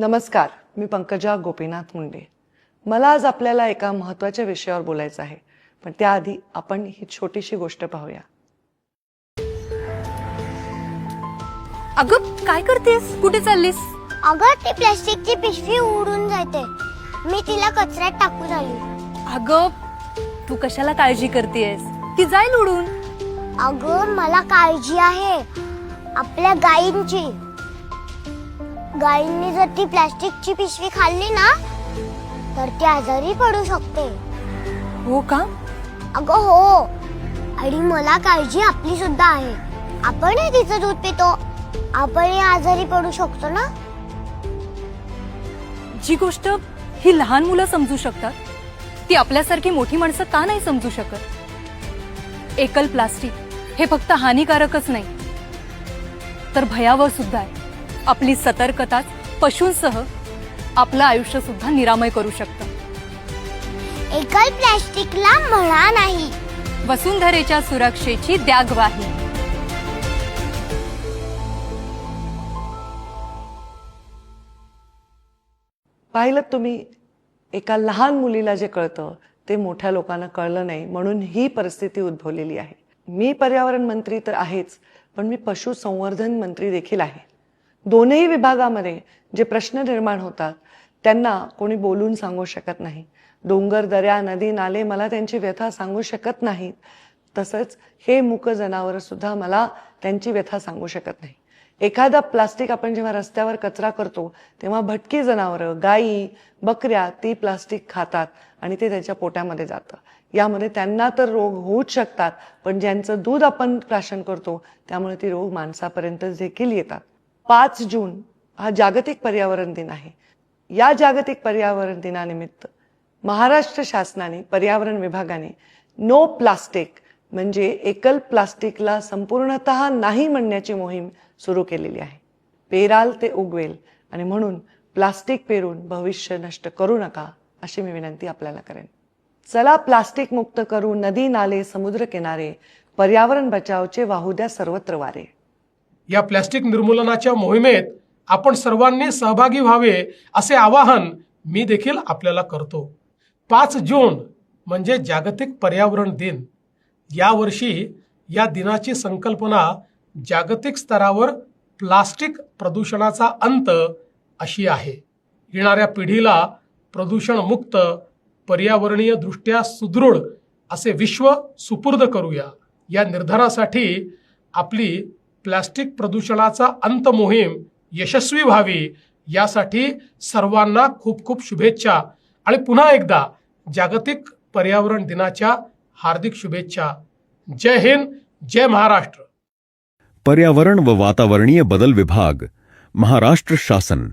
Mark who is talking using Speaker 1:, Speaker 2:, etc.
Speaker 1: नमस्कार मी पंकजा गोपीनाथ मुंडे. मला आज आपल्याला एका महत्त्वाच्या विषयावर बोलायचं आहे पण त्याआधी आपण ही छोटीशी गोष्ट पाहूया.
Speaker 2: अगं काय करतेस? कुठे चाललीस?
Speaker 3: अगं ती प्लास्टिकची पिशवी उडून जाते. मी तिला कचऱ्यात टाकून आली
Speaker 2: अगं तू कशाला काळजी करतेस? ती जाईल उडून.
Speaker 3: अगं मला काळजी आहे. आपल्या गायींची. गायींनी जर ती प्लास्टिकची पिशवी खाल्ली ना तर ती आजारी पडू शकते.
Speaker 2: हो का?
Speaker 3: अगं हो. आणि मला काळजी आपली सुद्धा आहे. आपणही तिचं दूध पितो. आपणही आजारी पडू शकतो ना?
Speaker 2: जी गोष्ट ही लहान मुलं समजू शकतात ती आपल्यासारखी मोठी माणसं का नाही समजू शकत? एकल प्लास्टिक हे फक्त हानिकारकच नाही तर भयावह सुद्धा आहे. आपली सतर्कताच पशूंसह आपलं आयुष्य सुद्धा निरामय करू शकतं.
Speaker 3: एकल प्लास्टिकला म्हणा नाही.
Speaker 2: वसुंधरेच्या सुरक्षेची द्या ग्वाही
Speaker 1: पाहिलं तुम्ही एका लहान मुलीला जे कळतं ते मोठ्या लोकांना कळलं नाही म्हणून ही परिस्थिती उद्भवलेली आहे. मी पर्यावरण मंत्री तर आहेच पण मी पशुसंवर्धन मंत्री देखील आहे. दोनही विभागामध्ये जे प्रश्न निर्माण होतात त्यांना कोणी बोलून सांगू शकत नाही. डोंगर दऱ्या नदी नाले मला त्यांची व्यथा सांगू शकत नाहीत. तसंच हे मूक जनावरं सुद्धा मला त्यांची व्यथा सांगू शकत नाही. एखादा प्लास्टिक आपण जेव्हा रस्त्यावर कचरा करतो तेव्हा भटकी जनावरं गायी बकऱ्या ती प्लास्टिक खातात आणि ते त्याच्या पोटामध्ये जातं. यामध्ये त्यांना तर रोग होऊच शकतात पण ज्यांचं दूध आपण प्राशन करतो त्यामुळे ती रोग माणसापर्यंत देखील येतात. पाच जून हा जागतिक पर्यावरण दिन आहे. या जागतिक पर्यावरण दिनानिमित्त महाराष्ट्र शासनाने पर्यावरण विभागाने नो प्लास्टिक म्हणजे एकल प्लास्टिकला संपूर्णत नाही म्हणण्याची मोहीम सुरू केलेली आहे. पेराल ते उगवेल आणि म्हणून प्लास्टिक पेरून भविष्य नष्ट करू नका अशी मी विनंती आपल्याला करेन. चला प्लास्टिक मुक्त करू नदी नाले समुद्र किनारे पर्यावरण बचावचे वाहुद्या सर्वत्र वारे.
Speaker 4: या प्लॅस्टिक निर्मूलनाच्या मोहिमेत आपण सर्वांनी सहभागी व्हावे असे आवाहन मी देखील आपल्याला करतो. पाच जून म्हणजे जागतिक पर्यावरण दिन. यावर्षी या दिनाची संकल्पना जागतिक स्तरावर प्लास्टिक प्रदूषणाचा अंत अशी आहे. येणाऱ्या पिढीला प्रदूषणमुक्त पर्यावरणीय दृष्ट्या सुदृढ असे विश्व सुपूर्द करूया. या निर्धारासाठी आपली प्लास्टिक प्रदूषणाचा अंत मोहीम यशस्वी व्हावी यासाठी सर्वांना खूप खूप शुभेच्छा. आणि पुन्हा एकदा जागतिक पर्यावरण दिनाच्या हार्दिक शुभेच्छा. जय हिंद जय महाराष्ट्र.
Speaker 5: पर्यावरण व वातावरणीय बदल विभाग महाराष्ट्र शासन.